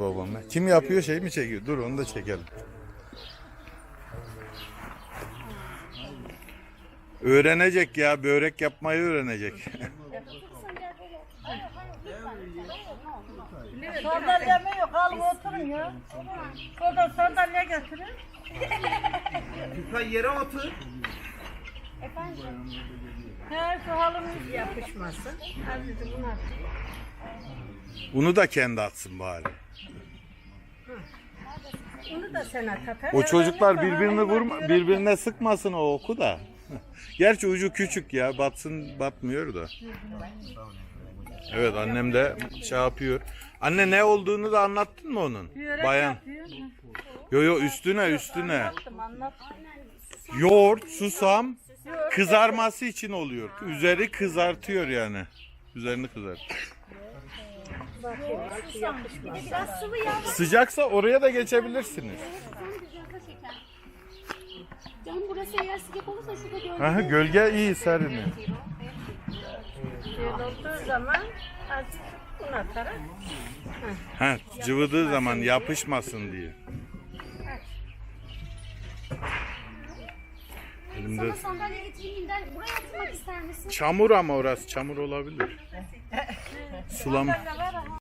babam. Kim yapıyor şey mi çekiyor? Dur onu da çekelim. Öğrenecek ya börek yapmayı öğrenecek. Sandalyemi yok alıp oturun ya. Oradan sandalye getirin. Lütfen yere otur. He şu halımız yapışmasın. Azıcık bunu at. Bunu da kendi atsın bari. Bunu da sen at. at. O çocuklar birbirini vurma, birbirine sıkmasın o oku da. Gerçi ucu küçük ya batsın batmıyor da. Evet annem de şey yapıyor. Anne ne olduğunu da anlattın mı onun? Bayan. Yo yo üstüne üstüne. Yoğurt, susam kızarması için oluyor. Üzeri kızartıyor yani. Üzerini kızart. Biraz sıvı yağ Sıcaksa oraya da geçebilirsiniz. Canım burası eğer sıcak olursa şurada gölge. Aha, gölge iyi serin. Böyle olduğu zaman azıcık un atarak. Ha, cıvıdığı zaman yapışmasın diye. Elimde Sana sandalye getireyim. Buraya ister misin? çamur ama orası çamur olabilir. Sulam.